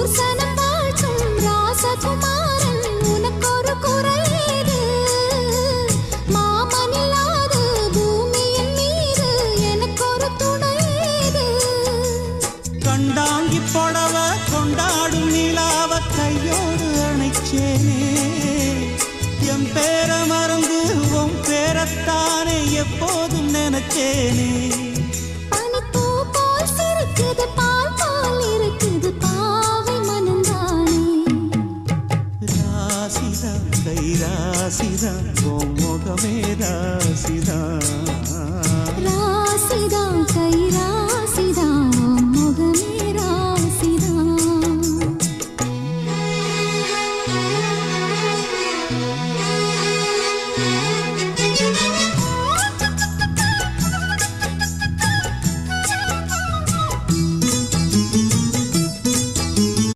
ஊர் சனம் ராசகுமாரன் உனக்கொரு குறையீடு. மாமனில்லாத பூமியின் மீது எனக்கொரு துணையீடு. கண்டாங்கி புடவ கொண்டாடும் நிலாவ கையோடு அணைச்சேனே. என் பேர மறந்து உன் பேரத்தானே எப்போதும் நினைச்சேனே. కై రాసిరా ఓ మొగమే రాసిరా